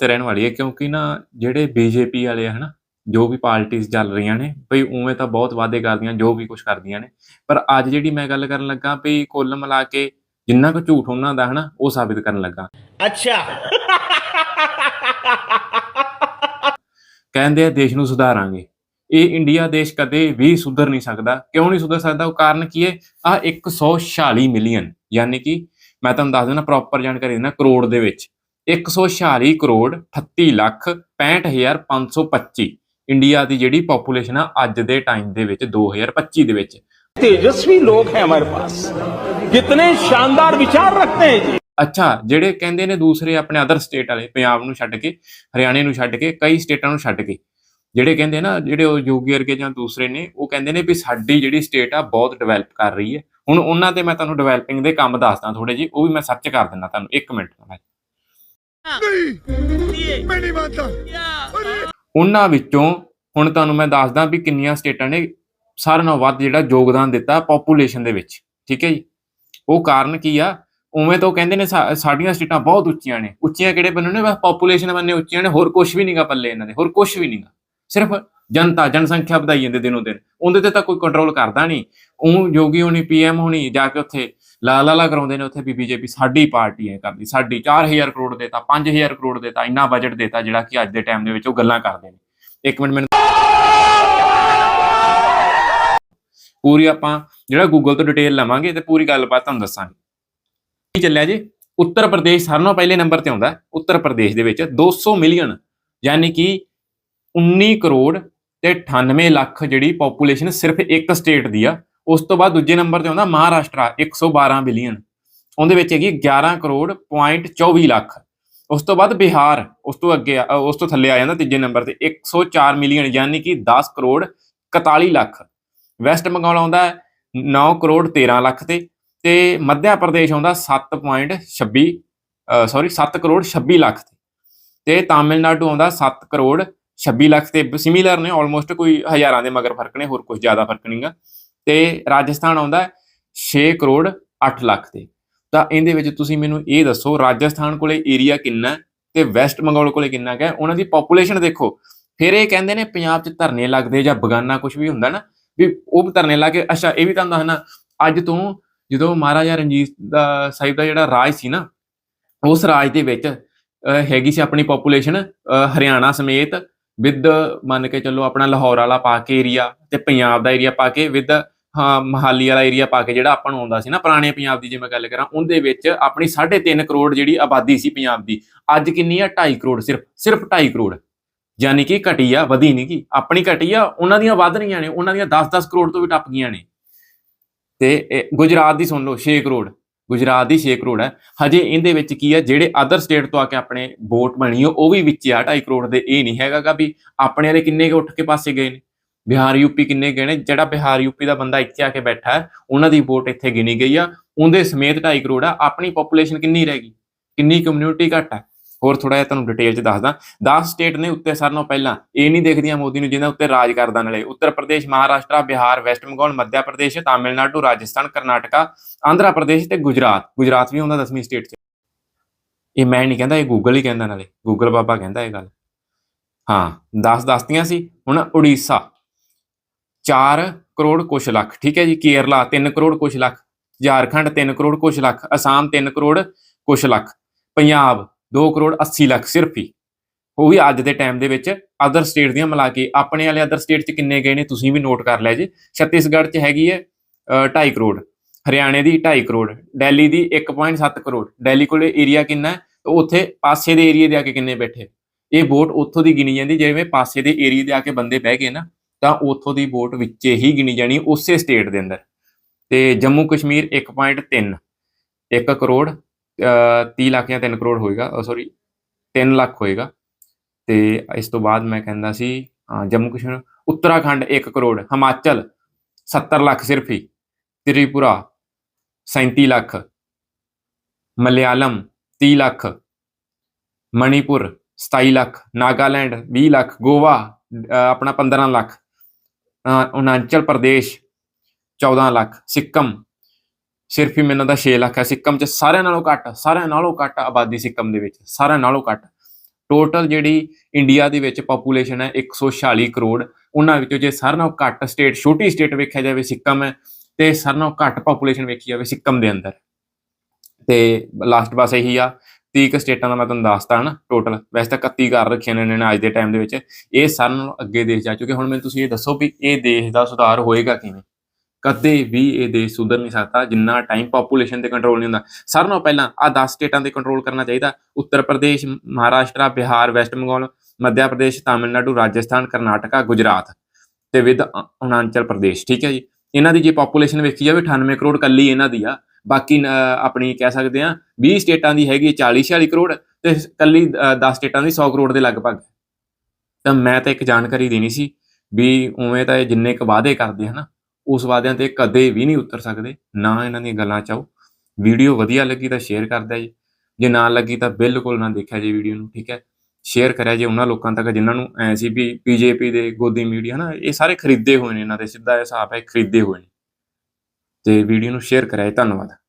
ਵਾਸਤੇ ਰਹਿਣ ਵਾਲੀ ਹੈ ਕਿਉਂਕਿ ਨਾ ਜਿਹੜੇ ਬੀਜੇਪੀ ਵਾਲੇ ਆ ਜੋ ਵੀ ਪਾਰਟੀਆਂ ਚੱਲ ਰਹੀਆਂ ਨੇ ਭਈ ਉਵੇਂ ਤਾਂ ਬਹੁਤ ਵਾਅਦੇ ਕਰਦੀਆਂ ਜੋ ਵੀ ਕੁਝ ਕਰਦੀਆਂ ਨੇ ਪਰ ਅੱਜ ਜਿਹੜੀ ਮੈਂ ਗੱਲ ਕਰਨ ਲੱਗਾ ਭਈ ਕੁੱਲ ਮਿਲਾ ਕੇ ਜਿੰਨਾ ਕੁ ਝੂਠ ਉਹਨਾਂ ਦਾ ਹਨਾ ਉਹ ਸਾਬਿਤ ਕਰਨ ਲੱਗਾ। ਅੱਛਾ। ਕਹਿੰਦੇ ਆ ਦੇਸ਼ ਨੂੰ ਸੁਧਾਰਾਂਗੇ। ਇਹ ਇੰਡੀਆ ਦੇਸ਼ ਕਦੇ ਵੀ ਸੁਧਰ ਨਹੀਂ ਸਕਦਾ। ਕਿਉਂ ਨਹੀਂ ਸੁਧਰ ਸਕਦਾ? ਉਹ ਕਾਰਨ ਕੀ ਹੈ? ਆ 146 ਮਿਲੀਅਨ ਯਾਨੀ ਕਿ ਮੈਂ ਤੁਹਾਨੂੰ ਦੱਸ ਦਿੰਦਾ ਪ੍ਰੋਪਰ ਜਾਣਕਾਰੀ ਦਿੰਦਾ ਕਰੋੜ ਦੇ ਵਿੱਚ। 146 ਕਰੋੜ 38 ਲੱਖ 65525 ਇੰਡੀਆ ਦੀ ਜਿਹੜੀ ਪੋਪੂਲੇਸ਼ਨ ਆ ਅੱਜ ਦੇ ਟਾਈਮ ਦੇ ਵਿੱਚ 2025 ਦੇ ਵਿੱਚ। ਤੇਜਸਵੀ ਲੋਕ ਹੈ ਮੇਰੇ ਪਾਸ। ਕਿਤਨੇ ਸ਼ਾਨਦਾਰ ਵਿਚਾਰ ਰੱਖਤੇ ਹੈ ਜੀ। ਅੱਛਾ ਜਿਹੜੇ ਕਹਿੰਦੇ ਨੇ ਦੂਸਰੇ ਆਪਣੇ ਅਦਰ ਸਟੇਟ ਵਾਲੇ ਪੰਜਾਬ ਨੂੰ ਛੱਡ ਕੇ ਹਰਿਆਣੇ ਨੂੰ ਛੱਡ ਕੇ ਕਈ ਸਟੇਟਾਂ ਨੂੰ ਛੱਡ ਕੇ। ਜਿਹੜੇ ਕਹਿੰਦੇ ਨਾ ਜਿਹੜੇ ਉਹ ਯੋਗੀ ਵਰਗੇ ਜਾਂ ਦੂਸਰੇ ਨੇ ਉਹ ਕਹਿੰਦੇ ਨੇ ਵੀ ਸਾਡੀ ਜਿਹੜੀ ਸਟੇਟ ਆ ਬਹੁਤ ਡਿਵੈਲਪ ਕਰ ਰਹੀ ਹੈ। ਹੁਣ ਉਹਨਾਂ ਤੇ ਮੈਂ ਤੁਹਾਨੂੰ ਡਿਵੈਲਪਿੰਗ ਦੇ ਕੰਮ ਦੱਸਦਾ ਥੋੜੇ ਜੀ ਉਹ ਵੀ ਮੈਂ ਸਰਚ ਕਰ ਦਿੰਦਾ ਤੁਹਾਨੂੰ 1 ਮਿੰਟ। ਨਾਲ ਉਹਨਾਂ ਵਿੱਚੋਂ ਹੁਣ ਤੁਹਾਨੂੰ ਮੈਂ ਦੱਸਦਾ ਵੀ ਕਿੰਨੀਆਂ ਸਟੇਟਾਂ ਨੇ ਸਾਰਿਆਂ ਨਾਲੋਂ ਵੱਧ ਜਿਹੜਾ ਯੋਗਦਾਨ ਦਿੱਤਾ ਪੋਪੂਲੇਸ਼ਨ ਦੇ ਵਿੱਚ ਠੀਕ ਹੈ ਜੀ? ਉਹ ਕਾਰਨ ਕੀ ਆ? ਉਵੇਂ ਤਾਂ ਕਹਿੰਦੇ ਨੇ ਸਾਡੀਆਂ ਸਟੇਟਾਂ ਬਹੁਤ ਉੱਚੀਆਂ ਨੇ। ਉੱਚੀਆਂ ਕਿਹੜੇ ਬੰਨੇ ਨੇ ਬਸ ਪੋਪੂਲੇਸ਼ਨ ਬੰਨੇ ਉੱਚੀਆਂ ਨੇ ਹੋਰ ਕੁਝ ਵੀ ਨਹੀਂਗਾ ਪੱਲੇ ਇਹਨਾਂ ਦੇ ਹੋਰ ਕੁਝ ਵੀ ਨਹੀਂਗਾ ਸਿਰਫ ਜਨਤਾ, ਜਨਸੰਖਿਆ ਵਧਾਈ ਜਾਂਦੇ ਦਿਨੋਂ ਦਿਨ। ਉਹਦੇ ਤੇ ਤਾਂ ਕੋਈ ਕੰਟਰੋਲ ਕਰਦਾ ਨਹੀਂ। ਉਹ ਯੋਗੀ ਹੋਣੀ ਪੀਐਮ ਹੋਣੀ, ਜਾ ਕੇ ਉੱਥੇ ਲਾ ਲਾ ਲਾ ਕਰਾਉਂਦੇ ਨੇ, ਉੱਥੇ ਵੀ ਬੀਜੇਪੀ ਸਾਡੀ ਪਾਰਟੀ ਹੈ ਕਰਦੀ। ਸਾਡੀ 4000 ਕਰੋੜ ਦੇਤਾ 5000 ਕਰੋੜ ਦੇਤਾ ਇੰਨਾ ਬਜਟ ਦੇਤਾ ਜਿਹੜਾ ਕਿ ਅੱਜ ਦੇ ਟਾਈਮ ਦੇ ਵਿੱਚ ਉਹ ਗੱਲਾਂ ਕਰਦੇ ਨੇ। ਇੱਕ ਮਿੰਟ, ਮੈਨੂੰ ਪੂਰੀ ਆਪਾਂ ਜਿਹੜਾ ਗੂਗਲ ਤੋਂ ਡਿਟੇਲ ਲਵਾਂਗੇ ਤੇ ਪੂਰੀ ਗੱਲਬਾਤ ਤੁਹਾਨੂੰ ਦੱਸਾਂਗੇ। ਕੀ ਚੱਲਿਆ ਜੀ? ਉੱਤਰ ਪ੍ਰਦੇਸ਼ ਸਾਰਿਆਂ ਨਾਲੋਂ ਪਹਿਲੇ ਨੰਬਰ ਤੇ ਆਉਂਦਾ। ਉੱਤਰ ਪ੍ਰਦੇਸ਼ ਦੇ ਵਿੱਚ 200 ਮਿਲੀਅਨ ਯਾਨੀ ਕਿ 19 ਕਰੋੜ ਤੇ 98 ਲੱਖ ਜਿਹੜੀ ਪੋਪੂਲੇਸ਼ਨ ਸਿਰਫ ਇੱਕ ਸਟੇਟ ਦੀ ਆ, ਉਸ ਤੋਂ ਬਾਅਦ ਦੂਜੇ ਨੰਬਰ ਤੇ ਆਉਂਦਾ ਮਹਾਰਾਸ਼ਟਰ 112 ਬਿਲੀਅਨ ਉਹਦੇ ਵਿੱਚ ਹੈਗੀ 11 ਕਰੋੜ ਪੁਆਇੰਟ 24 ਲੱਖ। ਉਸ ਤੋਂ ਬਾਅਦ ਬਿਹਾਰ, ਉਸ ਤੋਂ ਅੱਗੇ ਉਸ ਤੋਂ ਥੱਲੇ ਆ ਜਾਂਦਾ ਤੀਜੇ ਨੰਬਰ ਤੇ 104 ਮਿਲੀਅਨ ਯਾਨੀ ਕਿ 10 ਕਰੋੜ 41 ਲੱਖ। ਵੈਸਟ ਬੰਗਾਲ ਆਉਂਦਾ 9 ਕਰੋੜ 13 ਲੱਖ ਤੇ ਤੇ ਮੱਧ ਪ੍ਰਦੇਸ਼ ਆਉਂਦਾ 7.26 ਸੌਰੀ 7 ਕਰੋੜ 26 ਲੱਖ ਤੇ। ਤੇ ਤਾਮਿਲਨਾਡੂ ਆਉਂਦਾ 7 ਕਰੋੜ 26 ਲੱਖ ਤੇ ਸਿਮਿਲਰ ਨੇ ਆਲਮੋਸਟ ਕੋਈ ਹਜ਼ਾਰਾਂ ਦੇ ਮਗਰ ਫ਼ਰਕ ਨੇ, ਹੋਰ ਕੁਝ ਜ਼ਿਆਦਾ ਫ਼ਰਕ ਨਹੀਂਗਾ ਤੇ ਰਾਜਸਥਾਨ ਆਉਂਦਾ 6 ਕਰੋੜ 8 ਲੱਖ ਤੇ। ਤਾਂ ਇਹਦੇ ਵਿੱਚ ਤੁਸੀਂ ਮੈਨੂੰ ਇਹ ਦੱਸੋ, ਰਾਜਸਥਾਨ ਕੋਲੇ ਏਰੀਆ ਕਿੰਨਾ ਹੈ ਤੇ ਵੈਸਟ ਬੰਗਾਲ ਕੋਲੇ ਕਿੰਨਾ ਕੁ ਹੈ? ਉਹਨਾਂ ਦੀ ਪੋਪੂਲੇਸ਼ਨ ਦੇਖੋ। ਫਿਰ ਇਹ ਕਹਿੰਦੇ ਨੇ ਪੰਜਾਬ 'ਚ ਧਰਨੇ ਲੱਗਦੇ ਜਾਂ ਬਗਾਨਾ ਕੁਝ ਵੀ ਹੁੰਦਾ ਨਾ, ਵੀ ਉਹ ਵੀ ਧਰਨੇ ਲਾ ਕੇ, ਅੱਛਾ, ਇਹ ਵੀ ਤੁਹਾਨੂੰ ਦੱਸਣਾ, ਅੱਜ ਤੋਂ ਜਦੋਂ ਮਹਾਰਾਜਾ ਰਣਜੀਤ ਦਾ ਸਾਹਿਬ ਦਾ ਜਿਹੜਾ ਰਾਜ ਸੀ ਨਾ, ਉਸ ਰਾਜ ਦੇ ਵਿੱਚ ਹੈਗੀ ਸੀ ਆਪਣੀ ਪੋਪੂਲੇਸ਼ਨ ਹਰਿਆਣਾ ਸਮੇਤ ਵਿਦ ਮੰਨ ਕੇ ਚੱਲੋ ਆਪਣਾ ਲਾਹੌਰ ਵਾਲਾ ਪਾ ਕੇ ਏਰੀਆ ਤੇ ਪੰਜਾਬ ਦਾ ਏਰੀਆ ਪਾ ਕੇ ਵਿਦ, ਹਾਂ, ਮਹਾਲੀ ਵਾਲਾ ਏਰੀਆ ਪਾ ਕੇ ਜਿਹੜਾ ਆਪਾਂ ਨੂੰ ਆਉਂਦਾ ਸੀ ਨਾ ਪੁਰਾਣੇ ਪੰਜਾਬ ਦੀ ਜੇ ਮੈਂ ਗੱਲ ਕਰਾਂ, ਉਹਦੇ ਵਿੱਚ ਆਪਣੀ 3.5 ਕਰੋੜ ਜਿਹੜੀ ਆਬਾਦੀ ਸੀ ਪੰਜਾਬ ਦੀ, ਅੱਜ ਕਿੰਨੀ ਆ? 2.5 ਕਰੋੜ ਸਿਰਫ ਸਿਰਫ 2.5 ਕਰੋੜ। ਯਾਨੀ ਕਿ ਘਟੀ ਆ, ਵਧੀ ਨਹੀਂ ਗੀ। ਆਪਣੀ ਘਟੀ ਆ, ਉਹਨਾਂ ਦੀਆਂ ਵੱਧ ਰਹੀਆਂ ਨੇ, ਉਹਨਾਂ ਦੀਆਂ 10-10 ਕਰੋੜ ਤੋਂ ਵੀ ਟੱਪ ਗਈਆਂ ਨੇ। ਤੇ ਇਹ ਗੁਜਰਾਤ ਦੀ ਸੁਣ ਲਓ 6 ਕਰੋੜ। ਗੁਜਰਾਤ ਦੀ 6 ਕਰੋੜ ਹੈ। ਹਜੇ ਇਹਦੇ ਵਿੱਚ ਕੀ ਹੈ, ਜਿਹੜੇ ਅਦਰ ਸਟੇਟ ਤੋਂ ਆ ਕੇ ਆਪਣੇ ਵੋਟ ਬਣੀ ਉਹ ਵੀ ਵਿੱਚ ਆ 2.5 ਕਰੋੜ ਦੇ ਇਹ ਨਹੀਂ ਹੈਗਾਗਾ ਵੀ ਆਪਣੇ ਵਾਲੇ ਕਿੰਨੇ ਕੁ ਉੱਠ ਕੇ ਪਾਸੇ ਗਏ ਨੇ। ਬਿਹਾਰ ਯੂਪੀ ਕਿੰਨੇ ਗਏ ਨੇ, ਜਿਹੜਾ ਬਿਹਾਰ ਯੂਪੀ ਦਾ ਬੰਦਾ ਇੱਥੇ ਆ ਕੇ ਬੈਠਾ ਹੈ, ਉਹਨਾਂ ਦੀ ਵੋਟ ਇੱਥੇ ਗਿਣੀ ਗਈ ਆ। ਉਹਦੇ ਸਮੇਤ 2.5 ਕਰੋੜ ਆ, ਆਪਣੀ ਪੋਪੂਲੇਸ਼ਨ ਕਿੰਨੀ ਰਹਿ ਗਈ? ਕਿੰਨੀ ਕਮਿਊਨਿਟੀ ਘੱਟ ਹੈ? ਹੋਰ ਥੋੜਾ ਜਿਹਾ ਤੁਹਾਨੂੰ ਡਿਟੇਲ ਚ ਦੱਸਦਾ। 10 ਸਟੇਟ ਨੇ ਉੱਤੇ ਸਾਰਿਆਂ ਨਾਲੋਂ ਪਹਿਲਾਂ ਇਹ ਨਹੀਂ ਦੇਖਦੀਆਂ ਮੋਦੀ ਨੂੰ ਜਿਹਨਾਂ ਉੱਤੇ ਰਾਜ ਕਰਦਾ ਨਾਲੇ। ਉੱਤਰ ਪ੍ਰਦੇਸ਼, ਮਹਾਰਾਸ਼ਟਰ, ਬਿਹਾਰ, ਵੈਸਟ ਬੰਗਾਲ ਮੱਧ ਪ੍ਰਦੇਸ਼, ਤਾਮਿਲਨਾਡੂ, ਰਾਜਸਥਾਨ, ਕਰਨਾਟਕਾ, ਆਂਧਰਾ ਪ੍ਰਦੇਸ਼ ਤੇ ਗੁਜਰਾਤ। ਗੁਜਰਾਤ ਵੀ ਹੁੰਦਾ 10ਵੀਂ ਸਟੇਟ 'ਚ। ਇਹ ਮੈਂ ਨਹੀਂ ਕਹਿੰਦਾ, ਇਹ ਗੂਗਲ ਹੀ ਕਹਿੰਦਾ ਨਾਲੇ। ਗੂਗਲ ਬਾਬਾ ਕਹਿੰਦਾ ਇਹ ਗੱਲ। ਹਾਂ 10 ਦੱਸਤੀਆਂ ਸੀ। ਹੁਣ ਉੜੀਸਾ। 4 ਕਰੋੜ ਕੁਛ ਲੱਖ। ਠੀਕ ਹੈ ਜੀ, ਕੇਰਲਾ 3 ਕਰੋੜ ਕੁਛ ਲੱਖ। ਝਾਰਖੰਡ 3 ਕਰੋੜ ਕੁਛ ਲੱਖ। ਅਸਾਮ 3 ਕਰੋੜ ਕੁਛ ਲੱਖ। ਪੰਜਾਬ 2 ਕਰੋੜ 80 ਲੱਖ ਸਿਰਫ ਹੀ। ਉਹ ਵੀ ਅੱਜ ਦੇ ਟਾਈਮ ਦੇ ਵਿੱਚ ਅਦਰ ਸਟੇਟ ਦੀਆਂ ਮਿਲਾ ਕੇ ਆਪਣੇ ਵਾਲੇ ਅਦਰ ਸਟੇਟ 'ਚ ਕਿੰਨੇ ਗਏ ਨੇ ਤੁਸੀਂ ਵੀ ਨੋਟ ਕਰ ਲਿਆ ਜੇ। ਛੱਤੀਸਗੜ੍ਹ 'ਚ ਹੈਗੀ ਹੈ 2.5 ਕਰੋੜ, ਹਰਿਆਣੇ ਦੀ 2.5 ਕਰੋੜ, ਦਿੱਲੀ ਦੀ 1.7 ਕਰੋੜ। ਦਿੱਲੀ ਕੋਲੇ ਏਰੀਆ ਕਿੰਨਾ ਹੈ? ਤੇ ਉੱਥੇ ਪਾਸੇ ਦੇ ਏਰੀਆ ਦੇ ਆ ਕੇ ਕਿੰਨੇ ਬੈਠੇ? ਇਹ ਵੋਟ ਉੱਥੋਂ ਦੀ ਗਿਣੀ ਜਾਂਦੀ, ਜਿਵੇਂ ਪਾਸੇ ਦੇ ਏਰੀਆ ਦੇ ਆ ਕੇ ਬੰਦੇ ਬਹਿ ਗਏ ਨਾ, ਤਾਂ ਉੱਥੋਂ ਦੀ ਵੋਟ ਵਿੱਚ ਹੀ ਗਿਣੀ ਜਾਣੀ ਉਸੇ ਸਟੇਟ ਦੇ ਅੰਦਰ। ਤੇ ਜੰਮੂ ਕਸ਼ਮੀਰ 1.3 1 ਕਰੋੜ 30 ਲੱਖ ਜਾਂ 3 ਕਰੋੜ ਹੋਏਗਾ ਸੌਰੀ 3 ਲੱਖ ਹੋਏਗਾ। ਤੇ ਇਸ ਤੋਂ ਬਾਅਦ ਮੈਂ ਕਹਿੰਦਾ ਸੀ ਜੰਮੂ ਕਸ਼ਮੀਰ, ਉੱਤਰਾਖੰਡ 1 ਕਰੋੜ, ਹਿਮਾਚਲ 70 ਲੱਖ ਸਿਰਫ ਹੀ, ਤ੍ਰਿਪੁਰਾ 37 ਲੱਖ, ਮਲਿਆਲਮ 30 ਲੱਖ, ਮਣੀਪੁਰ 27 ਲੱਖ, ਨਾਗਾਲੈਂਡ 20 ਲੱਖ, ਗੋਆ ਆਪਣਾ 15 ਲੱਖ ਅਰੁਣਾਚਲ ਪ੍ਰਦੇਸ਼ 14 ਲੱਖ, ਸਿੱਕਮ ਸਿਰਫ ਹੀ ਮੈਨੂੰ ਦਾ 6 ਲੱਖ ਹੈ ਸਿੱਕਮ ਚ, ਸਾਰਿਆਂ ਨਾਲੋਂ ਘੱਟ, ਸਾਰਿਆਂ ਨਾਲੋਂ ਘੱਟ ਆਬਾਦੀ ਸਿੱਕਮ ਦੇ ਵਿੱਚ, ਸਾਰਿਆਂ ਨਾਲੋਂ ਘੱਟ। ਟੋਟਲ ਜਿਹੜੀ ਇੰਡੀਆ ਦੇ ਵਿੱਚ ਪੋਪੂਲੇਸ਼ਨ ਹੈ 146 ਕਰੋੜ, ਉਹਨਾਂ ਵਿੱਚੋਂ ਜੇ ਸਾਰਿਆਂ ਨਾਲੋਂ ਘੱਟ ਸਟੇਟ ਛੋਟੀ ਸਟੇਟ ਵੇਖਿਆ ਜਾਵੇ ਸਿੱਕਮ ਹੈ, ਤੇ ਸਾਰਿਆਂ ਨਾਲੋਂ ਘੱਟ ਪੋਪੂਲੇਸ਼ਨ ਵੇਖੀ ਜਾਵੇ ਸਿੱਕਮ ਦੇ ਅੰਦਰ। ਤੇ ਲਾਸਟ ਬਸ ਇਹੀ ਆ 30 ਕੁ ਸਟੇਟਾਂ ਦਾ ਮੈਂ ਤੁਹਾਨੂੰ ਦੱਸਤਾ ਨਾ ਟੋਟਲ ਵੈਸੇ ਤਾਂ 31 ਕਰ ਰੱਖੀਆਂ ਨੇ ਇਹਨਾਂ ਨੇ ਅੱਜ ਦੇ ਟਾਈਮ ਦੇ ਵਿੱਚ। ਇਹ ਸਾਰਿਆਂ ਨਾਲੋਂ ਅੱਗੇ ਦੇਸ਼ ਜਾ ਚੁੱਕੇ। ਹੁਣ ਮੈਨੂੰ ਤੁਸੀਂ ਇਹ ਦੱਸੋ ਵੀ ਇਹ ਦੇਸ਼ ਦਾ ਸੁਧਾਰ ਹੋਏਗਾ ਕਿਵੇਂ? ਕਦੇ ਵੀ ਇਹ ਦੇਸ਼ ਸੁਧਰ ਨਹੀਂ ਸਕਦਾ, ਜਿੰਨਾ ਟਾਈਮ ਪੋਪੂਲੇਸ਼ਨ ਤੇ ਕੰਟਰੋਲ ਨਹੀਂ ਹੁੰਦਾ। ਸਾਰਿਆਂ ਨਾਲੋਂ ਪਹਿਲਾਂ ਆ 10 ਸਟੇਟਾਂ ਤੇ ਕੰਟਰੋਲ ਕਰਨਾ ਚਾਹੀਦਾ। ਉੱਤਰ ਪ੍ਰਦੇਸ਼, ਮਹਾਰਾਸ਼ਟਰ, ਬਿਹਾਰ ਵੈਸਟ ਬੰਗਾਲ ਮੱਧ ਪ੍ਰਦੇਸ਼, ਤਾਮਿਲਨਾਡੂ, ਰਾਜਸਥਾਨ, ਕਰਨਾਟਕਾ, ਗੁਜਰਾਤ ਤੇ ਵਿਦ ਅਰੁਣਾਚਲ ਪ੍ਰਦੇਸ਼, ਠੀਕ ਹੈ ਜੀ? ਇਹਨਾਂ ਦੀ ਜੇ ਪੋਪੂਲੇਸ਼ਨ ਵੇਖੀ ਜਾਵੇ 98 ਕਰੋੜ ਕੱਲੀ ਇਹਨਾਂ ਦੀ ਆ। ਬਾਕੀ ਆਪਣੀ ਕਹਿ ਸਕਦੇ ਆ 20 ਸਟੇਟਾਂ ਦੀ ਹੈਗੀ 40 46 ਕਰੋੜ ਤੇ ਕੱਲੀ 10 ਸਟੇਟਾਂ ਦੀ 100 ਕਰੋੜ ਦੇ ਲਗਭਗ। ਤਾਂ ਮੈਂ ਤਾਂ ਇੱਕ ਜਾਣਕਾਰੀ ਦੇਣੀ ਸੀ ਵੀ ਉਵੇਂ ਤਾਂ ਇਹ ਜਿੰਨੇ ਕ ਵਾਅਦੇ ਕਰਦੇ ਹਨਾ ਉਸ ਵਾਅਦਿਆਂ ਤੇ ਕਦੇ ਵੀ ਨਹੀਂ ਉਤਰ ਸਕਦੇ, ਨਾ ਇਹਨਾਂ ਦੀਆਂ ਗੱਲਾਂ ਚਾਓ ਵੀਡੀਓ ਵਧੀਆ ਲੱਗੀ ਤਾਂ ਸ਼ੇਅਰ ਕਰਦਾ ਜੀ। ਜੇ ਨਾ ਲੱਗੀ ਤਾਂ ਬਿਲਕੁਲ ਨਾ ਦੇਖਿਆ ਜੀ ਵੀਡੀਓ ਨੂੰ, ਠੀਕ ਹੈ? ਸ਼ੇਅਰ ਕਰਿਆ ਜੇ ਉਹਨਾਂ ਲੋਕਾਂ ਤੱਕ ਜਿਨ੍ਹਾਂ ਨੂੰ ਐ ਸੀ ਵੀ ਬੀਜੇਪੀ ਦੇ, ਗੋਦੀ ਮੀਡੀਆ ਨਾ ਇਹ ਸਾਰੇ ਖਰੀਦੇ ਹੋਏ ਨੇ ਇਹਨਾਂ ਦੇ, ਸਿੱਧਾ ਹਿਸਾਬ ਹੈ, ਖਰੀਦੇ ਹੋਏ ਨੇ। ਤੇ ਵੀਡੀਓ ਨੂੰ ਸ਼ੇਅਰ ਕਰਿਆ ਜੀ, ਧੰਨਵਾਦ।